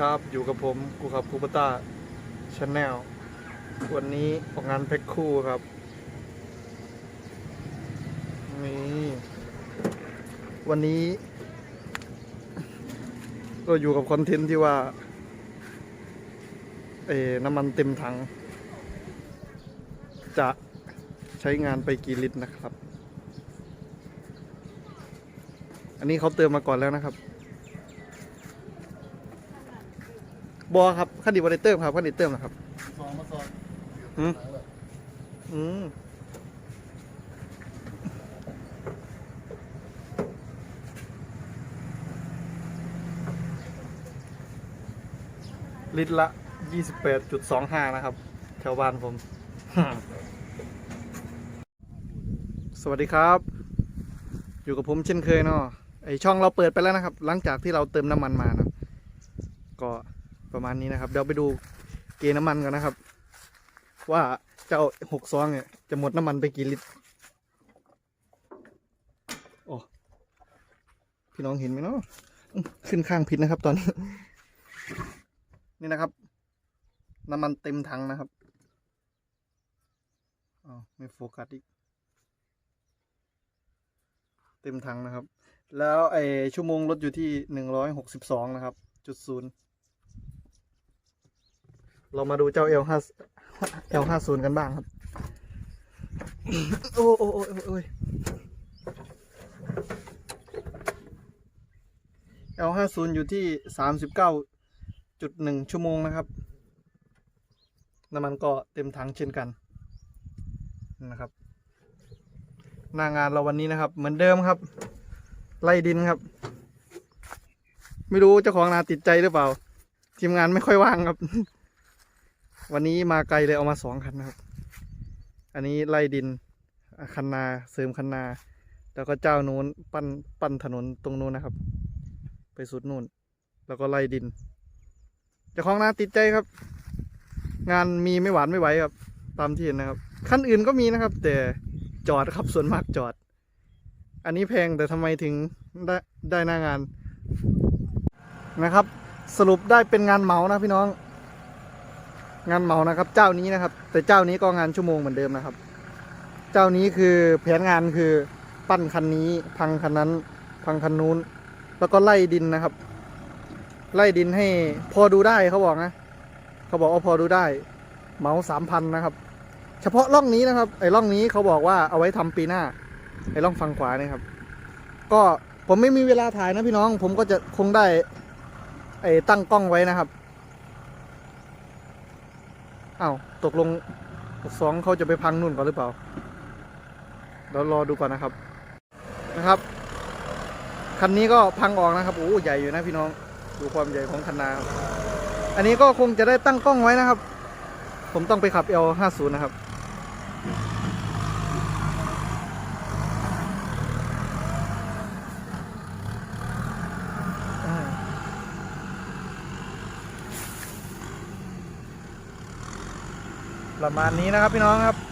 ครับ อยู่กับผมกูครับคูปต้าชาแนลวันนี้ออกงานแพ็คคู่ครับนี่วันนี้ ก็อยู่กับคอนเทนต์ที่ว่า เออน้ำมันเต็มถัง จะใช้งานไปกี่ลิตรนะครับ อันนี้เขาเติมมาก่อนแล้วนะครับ บอครับขั้นดีบอได้เติมครับขั้นดีเติมนะครับซองมาซองหืมอืมลิตรละ 28.25 นะครับ แถวบ้านผม สวัสดีครับ อยู่กับผมเช่นเคยเนาะไอช่องเราเปิดไปแล้วนะครับ หลังจากที่เราเติมน้ำมันมานะก็ ประมาณนี้นะครับ เดี๋ยวไปดูเกณฑ์น้ำมันกันนะครับ ว่าเจ้าหกซองเนี่ยจะหมดน้ำมันไปกี่ลิตรโอ้พี่น้องเห็นไหมเนาะขึ้นข้างผิดนะครับ ตอนนี้ นี่นะครับ น้ำมันเต็มถังนะครับอ๋อไม่โฟกัสอีกเต็มถังนะครับ แล้วไอชั่วโมงลดอยู่ที่หนึ่งร้อยหกสิบสองนะครับ จุดศูนย์ เรามาดูเจ้า L ห้า L ห้าศูนย์กันบ้างครับ โอ้โอ้โอ้โอ้โอ้ย L ห้าศูนย์อยู่ที่สามสิบเก้าจุดหนึ่งชั่วโมงนะครับ น้ำมันก็เต็มถังเช่นกันนะครับ หน้างานเราวันนี้นะครับ เหมือนเดิมครับ ไล่ดินครับ ไม่รู้เจ้าของนาติดใจหรือเปล่า ทีมงานไม่ค่อยว่างครับ วันนี้มาไกลเลยเอามาสองคันนะครับ อันนี้ไล่ดินคันนาเสริมคันนา แล้วก็เจ้านู้นปั้นปั้นถนนตรงนู้นนะครับ ไปสุดนู่น แล้วก็ไล่ดินจ้าของนาติดใจครับ งานมีไม่หวานไม่ไหวครับ ตามที่เห็นนะครับคันอื่นก็มีนะครับ แต่จอดครับส่วนมากจอด อันนี้แพงแต่ทำไมถึงได้ได้หน้างานนะครับ สรุปได้เป็นงานเหมานะพี่น้อง งานเหมานะครับ เจ้านี้นะครับ แต่เจ้านี้ก็งานชั่วโมงเหมือนเดิมนะครับ เจ้านี้คือแผนงานคือปั้นคันนี้พังคันนั้น พังคันนู้น แล้วก็ไล่ดินนะครับ ไล่ดินให้พอดูได้เขาบอกนะเขาบอกว่าพอดูได้ เหมาสามพันนะครับ เฉพาะร่องนี้นะครับไอ้ร่องนี้เขาบอกว่าเอาไว้ทำปีหน้าไอ้ร่องฝั่งขวาเนี่ยครับ ก็ผมไม่มีเวลาถ่ายนะพี่น้อง ผมก็จะคงได้ไอ้ตั้งกล้องไว้นะครับ อ้าวตกลงสองเขาจะไปพังนู่นก่อนหรือเปล่าเดี๋ยวรอดูก่อนนะครับนะครับ คันนี้ก็พังออกนะครับโอ้ใหญ่อยู่นะพี่น้องดูความใหญ่ของคันนาอันนี้ก็คงจะได้ตั้งกล้องไว้นะครับ ผมต้องไปขับ L50 นะครับ ประมาณนี้นะครับพี่น้องครับ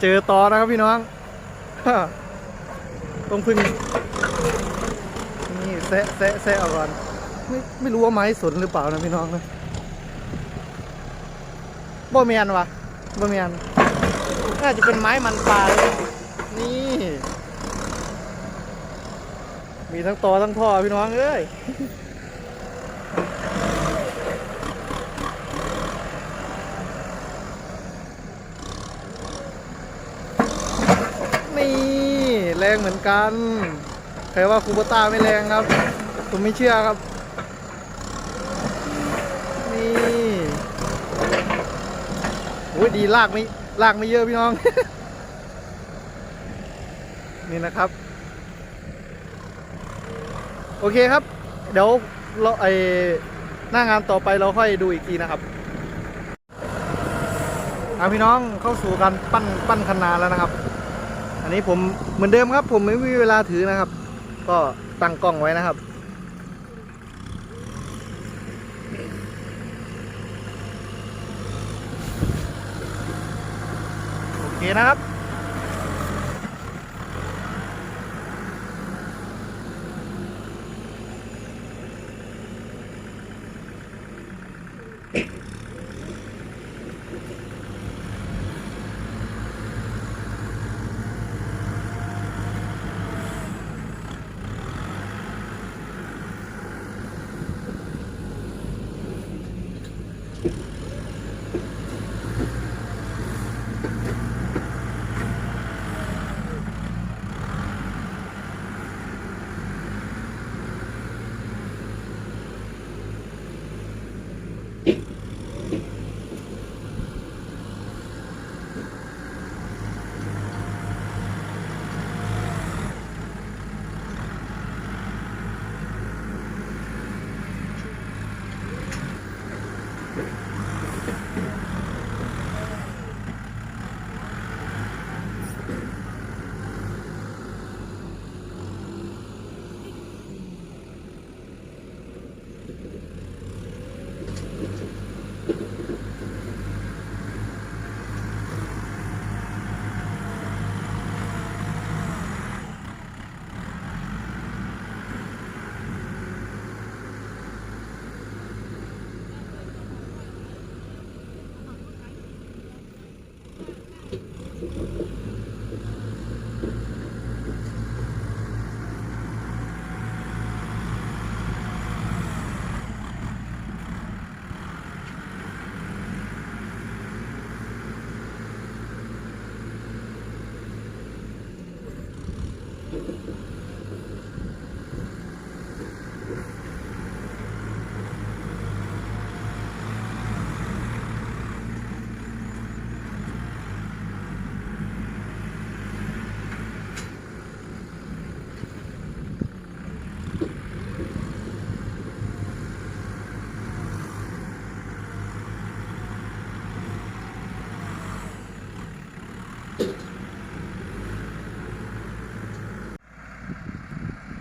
เจอต่อนะครับพี่น้องต้องพึ่งนี่แซะแซะแซะเอาก่อนไม่ไม่รู้ว่าไม้สนหรือเปล่านะพี่น้องนะบ่เมียนวะบ่เมียนน่าจะเป็นไม้มันปลาเลยนี่ มีทั้งตอทั้งท่อพี่น้องเอ้ย นี่ แรงเหมือนกัน ใครว่าคูโบต้าไม่แรงครับ ผมไม่เชื่อครับ นี่โอ้ยดีลากไม่ลากไม่เยอะพี่น้อง นี่นะครับ โอเคครับ เดี๋ยวเราไอหน้างานต่อไปเราค่อยดูอีกทีนะครับเอาพี่น้องเข้าสู่การปั้นปั้นคันนาแล้วนะครับ อันนี้ผมเหมือนเดิมครับ ผมไม่มีเวลาถือนะครับ ก็ตั้งกล้องไว้นะครับโอเคนะครับ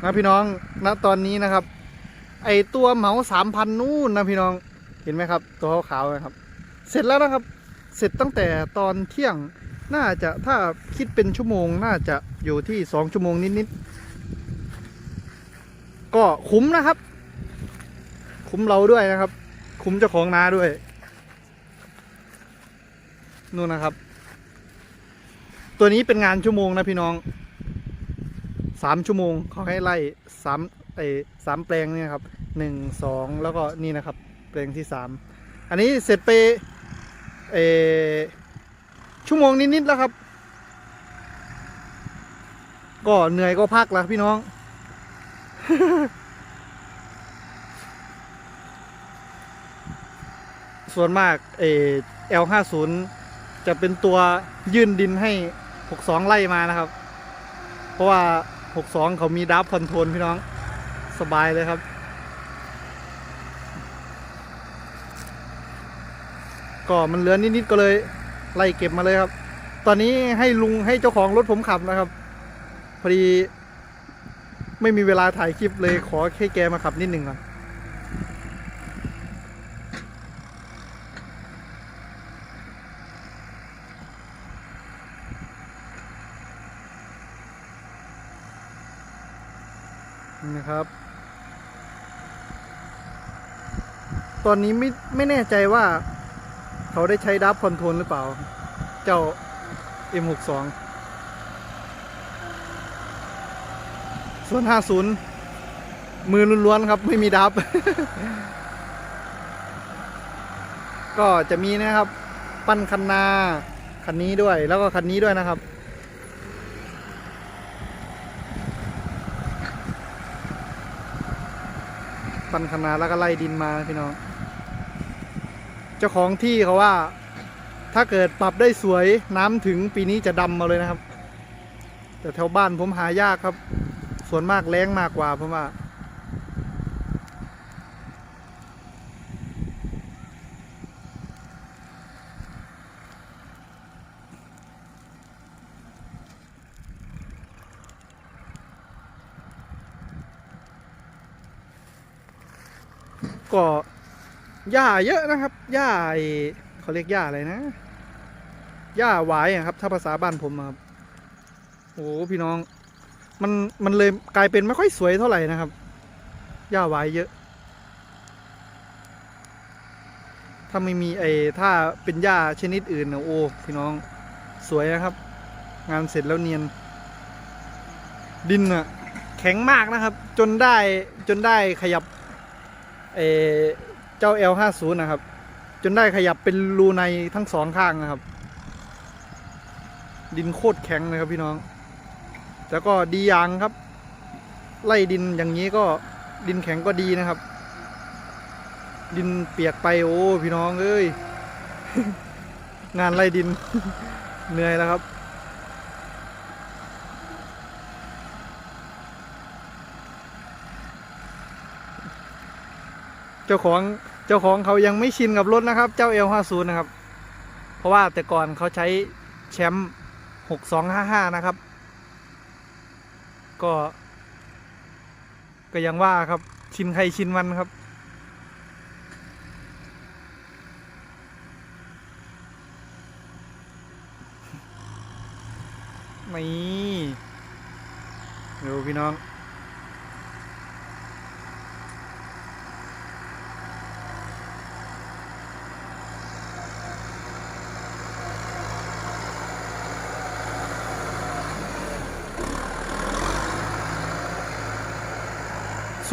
นะพี่น้องณตอนนี้นะครับ ไอตัวเหมาสามพันนู่นนะพี่น้องเห็นไหมครับ ตัวขาวๆนะครับ เสร็จแล้วนะครับ เสร็จตั้งแต่ตอนเที่ยงน่าจะถ้าคิดเป็นชั่วโมงน่าจะอยู่ที่สองชั่วโมงนิดๆก็คุ้มนะครับ คุ้มเราด้วยนะครับ คุ้มเจ้าของนาด้วยนู่นนะครับ ตัวนี้เป็นงานชั่วโมงนะพี่น้อง สามชั่วโมงเขาให้ไล่สามไอ้สามแปลงเนี่ยครับหนึ่งสองแล้วก็นี่นะครับแปลงที่สามอันนี้เสร็จไปเอชั่วโมงนิดๆแล้วครับ ก็เหนื่อยก็พักล้วพี่น้อง ส่วนมากเออ L50 จะเป็นตัวยื่นดินให้ 62 ไล่มานะครับ เพราะว่า 62 เขามีดับคอนโทรลพี่น้อง สบายเลยครับ ก็มันเหลือนิดๆก็เลย ไล่เก็บมาเลยครับ ตอนนี้ให้ลุงให้เจ้าของรถผมขับนะครับ พอดี ไม่มีเวลาถ่ายคลิปเลยขอแค่แกมาขับนิดหนึ่งก่อน ตอนนี้ไม่ไม่แน่ใจว่า เขาได้ใช้ดับคอนโทรลหรือเปล่า เจ้า M62 ส่วน 50 มือล้วนๆครับ ไม่มีดับ ก็จะมีนะครับ ปั้นคันนาคันนี้ด้วย แล้วก็คันนี้ด้วยนะครับปั้นคันนาแล้วก็ไล่ดินมาพี่น้อง เจ้าของที่เขาว่า ถ้าเกิดปรับได้สวยน้ำถึงปีนี้จะดำมาเลยนะครับ แต่แถวบ้านผมหายากครับ ส่วนมากแรงมากกว่าผมว่าก็ หญ้าเยอะนะครับหญ้าเขาเรียกหญ้าอะไรนะหญ้าหวายครับ ถ้าภาษาบ้านผมครับโอ้พี่น้อง มันมันเลยกลายเป็นไม่ค่อยสวยเท่าไหร่นะครับหญ้าหวายเยอะ ถ้าไม่มีไอ้ถ้าเป็นหญ้าชนิดอื่นนะโอ้พี่น้องสวยนะครับ งานเสร็จแล้วเนียน ดินอะแข็งมากนะครับ จนได้จนได้ขยับเอ เจ้า L50 นะครับ จนได้ขยับเป็นรูในทั้งสองข้างนะครับ ดินโคตรแข็งเลยครับพี่น้อง แล้วก็ดีอย่างครับ ไล่ดินอย่างนี้ก็ดินแข็งก็ดีนะครับ ดินเปียกไปโอ้พี่น้องเอ้ย งานไล่ดิน เหนื่อยแล้วครับ เจ้าของเจ้าของเขายังไม่ชินกับรถนะครับ เจ้า L50 นย์นะครับ เพราะว่าแต่ก่อนเขาใช้แชมป์6255นะครับ ก็ ก็ยังว่าครับชินใครชินมันครับ นี่ดูพี่น้อง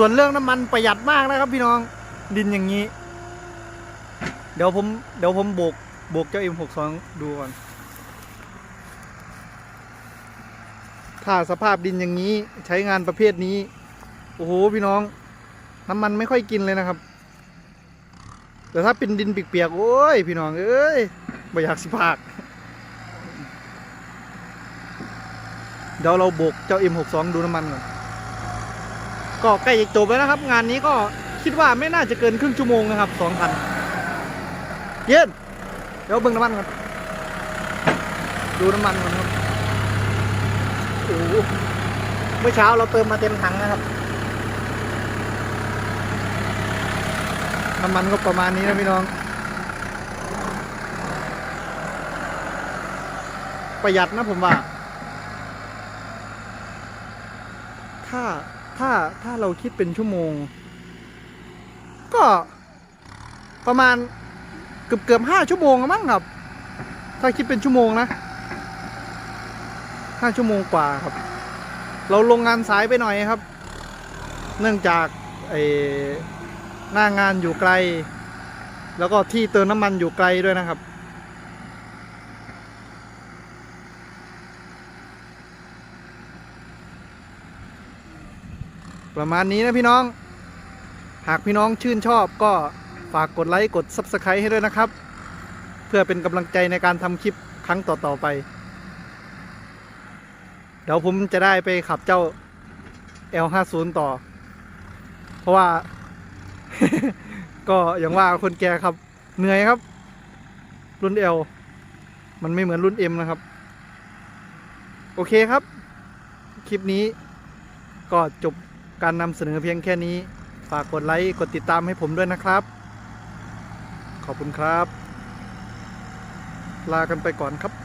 ส่วนเรื่องน้ำมันประหยัดมากนะครับ พี่น้องดินอย่างนี้ เดี๋ยวผมเดี๋ยวผมโบกโบกเจ้า M62 ดูก่อน ถ้าสภาพดินอย่างนี้ใช้งานประเภทนี้ โอ้โห พี่น้อง น้ำมันไม่ค่อยกินเลยนะครับ แต่ถ้าเป็นดินเปียกๆโอ้ย พี่น้อง เอ้ยไม่อยากสิพากเดี๋ยวเราโบกเจ้า M62 ดูน้ำมันก่อน ก็ใกล้จะจบแล้วนะครับ งานนี้ก็คิดว่าไม่น่าจะเกินครึ่งชั่วโมงนะครับสองพันเย็นเดี๋ยวเบิ่งน้ำมันก่อนดูน้ำมันก่อนครับโอ้โหเมื่อเช้าเราเติมมาเต็มถังนะครับ น้ำมันก็ประมาณนี้นะพี่น้อง ประหยัดนะผมว่า ถ้า ถ้าถ้าเราคิดเป็นชั่วโมง ก็ประมาณเกือบเกือบห้าชั่วโมงอะมั้งครับ ถ้าคิดเป็นชั่วโมงนะห้าชั่วโมงกว่าครับ เราลงงานสายไปหน่อยครับ เนื่องจากไอหน้างานอยู่ไกล แล้วก็ที่เติมน้ำมันอยู่ไกลด้วยนะครับ ประมาณนี้นะพี่น้อง หากพี่น้องชื่นชอบก็ฝากกดไลค์กด Subscribe ให้ด้วยนะครับ เพื่อเป็นกำลังใจในการทำคลิปครั้งต่อๆไป เดี๋ยวผมจะได้ไปขับเจ้า L50 ต่อ เพราะว่า ก็อย่างว่าคนแก่ครับ เหนื่อยครับ รุ่น L มันไม่เหมือนรุ่น M นะครับ โอเคครับ คลิปนี้ก็จบ การนำเสนอเพียงแค่นี้ ฝากกดไลค์ กดติดตามให้ผมด้วยนะครับ ขอบคุณครับ ลากันไปก่อนครับ